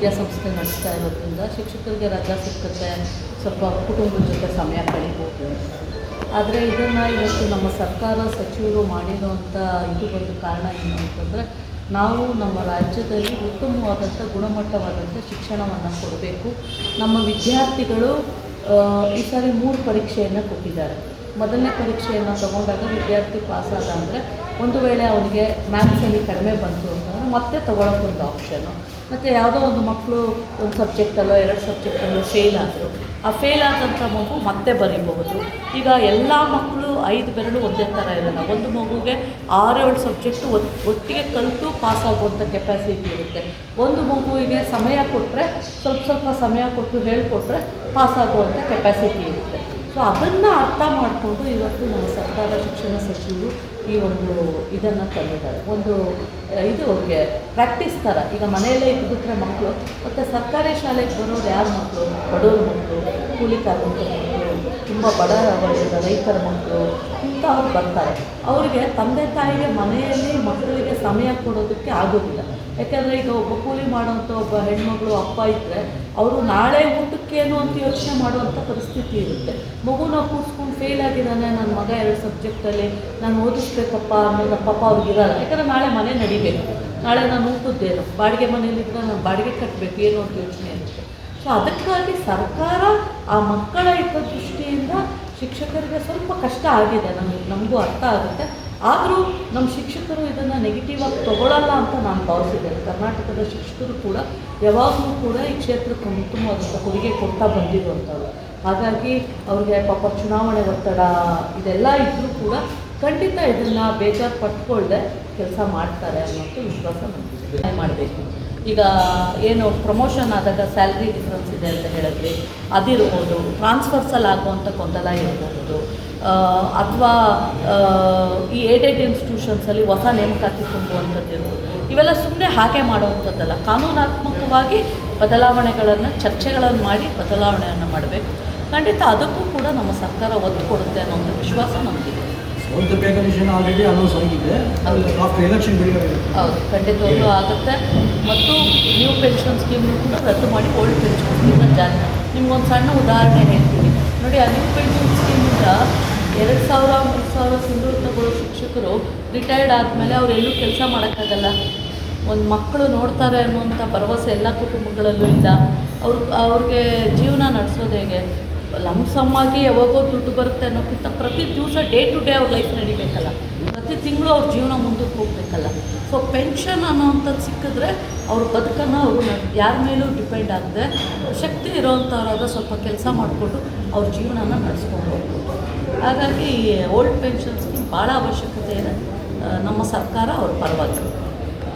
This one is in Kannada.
ವಿದ್ಯಾಸಂಸ್ಥೆ ನಡೆಸ್ತಾ ಇರೋದ್ರಿಂದ ಶಿಕ್ಷಕರಿಗೆ ರಜಾ ಸಿಕ್ಕುತ್ತೆ, ಸ್ವಲ್ಪ ಕುಟುಂಬದ ಜೊತೆ ಸಮಯ ಕಳಿಬೋದು. ಆದರೆ ಇದನ್ನು ಇವತ್ತು ನಮ್ಮ ಸರ್ಕಾರ ಸಚಿವರು ಮಾಡಿರುವಂಥ ಇದು ಒಂದು ಕಾರಣ ಏನು ಅಂತಂದರೆ, ನಾವು ನಮ್ಮ ರಾಜ್ಯದಲ್ಲಿ ಉತ್ತಮವಾದಂಥ ಗುಣಮಟ್ಟವಾದಂಥ ಶಿಕ್ಷಣವನ್ನು ಕೊಡಬೇಕು. ನಮ್ಮ ವಿದ್ಯಾರ್ಥಿಗಳು ಈ ಸಾರಿ ಮೂರು ಪರೀಕ್ಷೆಯನ್ನು ಕೊಟ್ಟಿದ್ದಾರೆ. ಮೊದಲನೇ ಪರೀಕ್ಷೆಯನ್ನು ತಗೊಂಡಾಗ ವಿದ್ಯಾರ್ಥಿ ಪಾಸಾದ ಅಂದರೆ ಒಂದು ವೇಳೆ ಅವನಿಗೆ ಮ್ಯಾಥ್ಸಲ್ಲಿ ಕಡಿಮೆ ಬಂತು ಅಂತಂದರೆ ಮತ್ತೆ ತೊಗೊಳಕ್ಕೊಂದು ಆಪ್ಷನು ಮತ್ತು ಯಾವುದೋ ಒಂದು ಮಕ್ಕಳು ಒಂದು ಸಬ್ಜೆಕ್ಟಲ್ಲೋ ಎರಡು ಸಬ್ಜೆಕ್ಟಲ್ಲೋ ಫೇಲ್ ಆದರು, ಆ ಫೇಲ್ ಆದಂಥ ಮಗು ಮತ್ತೆ ಬರೀಬಹುದು. ಈಗ ಎಲ್ಲ ಮಕ್ಕಳು ಐದು ಬೆರಳು ಒಂದೇ ಥರ ಇರಲ್ಲ. ಒಂದು ಮಗುಗೆ ಆರೇಳು ಸಬ್ಜೆಕ್ಟು ಒಟ್ಟಿಗೆ ಕಲಿತು ಪಾಸ್ ಆಗುವಂಥ ಕೆಪಾಸಿಟಿ ಇರುತ್ತೆ. ಒಂದು ಮಗುವಿಗೆ ಸಮಯ ಕೊಟ್ಟರೆ ಸ್ವಲ್ಪ ಸ್ವಲ್ಪ ಸಮಯ ಕೊಟ್ಟು ಹೇಳಿಕೊಟ್ರೆ ಪಾಸ್ ಆಗುವಂಥ ಕೆಪಾಸಿಟಿ ಇರುತ್ತೆ. ಸೊ ಅದನ್ನು ಅರ್ಥ ಮಾಡಿಕೊಂಡು ಇವತ್ತು ನಮ್ಮ ಸರ್ಕಾರ ಶಿಕ್ಷಣ ಸಚಿವರು ಈ ಒಂದು ಇದನ್ನು ತಂದಿದ್ದಾರೆ. ಒಂದು, ಇದು ಪ್ರಾಕ್ಟೀಸ್ ಥರ ಈಗ ಮನೆಯಲ್ಲೇ ಇದ್ಬಿಟ್ರೆ ಮಕ್ಕಳು ಮತ್ತು ಸರ್ಕಾರಿ ಶಾಲೆಗೆ ಬರೋರು ಯಾರು ಮಕ್ಕಳು ಬಡವ್ರ ಮಕ್ಕಳು ಕೂಲಿ ಕಾರ್ಮಿಕರ ಮಕ್ಕಳು ತುಂಬ ಬಡ ರೈತರ ಮಕ್ಕಳು ಇಂಥವ್ರು ಬರ್ತಾರೆ. ಅವರಿಗೆ ತಂದೆ ತಾಯಿಗೆ ಮನೆಯಲ್ಲಿ ಮಕ್ಕಳಿಗೆ ಸಮಯ ಕೊಡೋದಕ್ಕೆ ಆಗೋದಿಲ್ಲ. ಯಾಕೆಂದರೆ ಈಗ ಒಬ್ಬ ಕೂಲಿ ಮಾಡೋಂಥ ಒಬ್ಬ ಹೆಣ್ಮಗಳು ಅಪ್ಪ ಇದ್ದರೆ ಅವರು ನಾಳೆ ಊಟಕ್ಕೇನು ಅಂತ ಯೋಚನೆ ಮಾಡುವಂಥ ಪರಿಸ್ಥಿತಿ ಇರುತ್ತೆ. ಮಗುನ ಕೂರಿಸ್ಕೊಂಡು ಫೇಲ್ ಆಗಿದ್ದಾನೆ, ನನ್ನ ಮಗ ಎರಡು ಸಬ್ಜೆಕ್ಟಲ್ಲಿ ನಾನು ಓದಿಸ್ಬೇಕಪ್ಪ ಅನ್ನೋದು ಪಾಪ ಅವ್ರಿಗಿರಲ್ಲ ಯಾಕಂದರೆ ನಾಳೆ ಮನೆ ನಡಿಬೇಕು. ನಾಳೆ ನಾನು ಊಟದ್ದೇನು ಬಾಡಿಗೆ ಮನೇಲಿದ್ದರೆ ನಾನು ಬಾಡಿಗೆ ಕಟ್ಟಬೇಕು ಏನು ಅಂತ ಯೋಚನೆ ಇರುತ್ತೆ. ಸೊ ಅದಕ್ಕಾಗಿ ಸರ್ಕಾರ ಆ ಮಕ್ಕಳ ಹಿತದೃಷ್ಟಿಯಿಂದ ಶಿಕ್ಷಕರಿಗೆ ಸ್ವಲ್ಪ ಕಷ್ಟ ಆಗಿದೆ. ನಮಗೆ ನಮಗೂ ಅರ್ಥ ಆಗುತ್ತೆ. ಆದರೂ ನಮ್ಮ ಶಿಕ್ಷಕರು ಇದನ್ನು ನೆಗೆಟಿವ್ ಆಗಿ ತಗೊಳ್ಳಲ್ಲ ಅಂತ ನಾನು ಭಾವಿಸಿದ್ದೇನೆ. ಕರ್ನಾಟಕದ ಶಿಕ್ಷಕರು ಕೂಡ ಯಾವಾಗಲೂ ಕೂಡ ಈ ಕ್ಷೇತ್ರಕ್ಕೆ ಉತ್ತಮವಾದಂಥ ಕೊಡುಗೆ ಕೊಡ್ತಾ ಬಂದಿರುವಂಥವ್ರು. ಹಾಗಾಗಿ ಅವ್ರಿಗೆ ಪಾಪ ಚುನಾವಣೆ ಒತ್ತಡ ಇದೆಲ್ಲ ಇದ್ದರೂ ಕೂಡ ಖಂಡಿತ ಇದನ್ನು ಬೇಜಾರು ಪಟ್ಕೊಳ್ಳದೆ ಕೆಲಸ ಮಾಡ್ತಾರೆ ಅನ್ನೋದು ವಿಶ್ವಾಸ ನಮಗೆ ಮಾಡಬೇಕು. ಈಗ ಏನು ಪ್ರಮೋಷನ್ ಆದಾಗ ಸ್ಯಾಲ್ರಿ ಡಿಫ್ರೆನ್ಸ್ ಇದೆ ಅಂತ ಹೇಳಿದ್ವಿ ಅದಿರ್ಬೋದು ಟ್ರಾನ್ಸ್ಫರ್ಸಲ್ಲಿ ಆಗುವಂಥ ಗೊಂದಲ ಇರಬಹುದು. ಅಥವಾ ಈ ಏಡೆಡ್ ಇನ್ಸ್ಟಿಟ್ಯೂಷನ್ಸಲ್ಲಿ ಹೊಸ ನೇಮಕಾತಿ ತುಂಬುವಂಥದ್ದು ಇರ್ಬೋದು. ಇವೆಲ್ಲ ಸುಮ್ಮನೆ ಹಾಗೆ ಮಾಡುವಂಥದ್ದಲ್ಲ. ಕಾನೂನಾತ್ಮಕವಾಗಿ ಬದಲಾವಣೆಗಳನ್ನು ಚರ್ಚೆಗಳನ್ನು ಮಾಡಿ ಬದಲಾವಣೆಯನ್ನು ಮಾಡಬೇಕು. ಖಂಡಿತ ಅದಕ್ಕೂ ಕೂಡ ನಮ್ಮ ಸರ್ಕಾರ ಒತ್ತು ಕೊಡುತ್ತೆ ಅನ್ನೋ ಒಂದು ವಿಶ್ವಾಸ ನಮಗಿದೆ. ಒಂದು ಪೇ ಕಮಿಷನ್ ಆಲ್ರೆಡಿ ಅನೌನ್ಸ್ ಆಗಿದೆ ಹೌದು. ಆಫ್ಟರ್ ಎಲೆಕ್ಷನ್ ಬಿಡುಗಡೆ ಹೌದು. ಖಂಡಿತವಾಗ್ಲೂ ಆಗುತ್ತೆ. ಮತ್ತು ನ್ಯೂ ಪೆನ್ಷನ್ ಸ್ಕೀಮ್ ಕೂಡ ರದ್ದು ಮಾಡಿ ಓಲ್ಡ್ ಪೆನ್ಷನ್ ಸ್ಕೀಮ್ ಜಾರಿ. ನಿಮ್ಗೊಂದು ಸಣ್ಣ ಉದಾಹರಣೆ ಹೇಳ್ತೀನಿ. ನೋಡಿ ಆ ನ್ಯೂ ಪೆನ್ಷನ್ ಸ್ಕೀಮಿಂದ ಎರಡು ಸಾವಿರ, ಮೂರು ಸಾವಿರ ಸಿಂಧೂರು ತಗೊಳ್ಳೋ ಶಿಕ್ಷಕರು ರಿಟೈರ್ಡ್ ಆದಮೇಲೆ ಅವ್ರು ಎಲ್ಲೂ ಕೆಲಸ ಮಾಡೋಕ್ಕಾಗಲ್ಲ. ಒಂದು ಮಕ್ಕಳು ನೋಡ್ತಾರೆ ಅನ್ನುವಂಥ ಭರವಸೆ ಎಲ್ಲ ಕುಟುಂಬಗಳಲ್ಲೂ ಇಲ್ಲ. ಅವ್ರ, ಅವ್ರಿಗೆ ಜೀವನ ನಡೆಸೋದು ಹೇಗೆ? ಲಮ್ಸಮ್ಮಾಗಿ ಯಾವಾಗೋ ದುಡ್ಡು ಬರುತ್ತೆ ಅನ್ನೋಕ್ಕಿಂತ ಪ್ರತಿ ದಿವಸ ಡೇ ಟು ಡೇ ಅವ್ರ ಲೈಫ್ ನಡಿಬೇಕಲ್ಲ. ಪ್ರತಿ ತಿಂಗಳು ಅವ್ರ ಜೀವನ ಮುಂದಕ್ಕೆ ಹೋಗ್ಬೇಕಲ್ಲ. ಸೊ ಪೆನ್ಷನ್ ಅನ್ನೋವಂಥದ್ದು ಸಿಕ್ಕಿದ್ರೆ ಅವ್ರ ಬದುಕನ್ನು ಅವರು ಯಾರ ಮೇಲೂ ಡಿಪೆಂಡ್ ಆಗದೆ, ಶಕ್ತಿ ಇರೋವಂಥವ್ರಾದ್ರೆ ಸ್ವಲ್ಪ ಕೆಲಸ ಮಾಡಿಕೊಂಡು ಅವ್ರ ಜೀವನನ ನಡೆಸ್ಕೊಂಡು ಹೋಗ್ಬೋದು ಹಾಗಾಗಿ ಓಲ್ಡ್ ಪೆನ್ಷನ್ ಸ್ಕೀಮ್ ಭಾಳ ಅವಶ್ಯಕತೆ ಇದೆ. ನಮ್ಮ ಸರ್ಕಾರ ಅವ್ರ ಪರವಾಗಿ.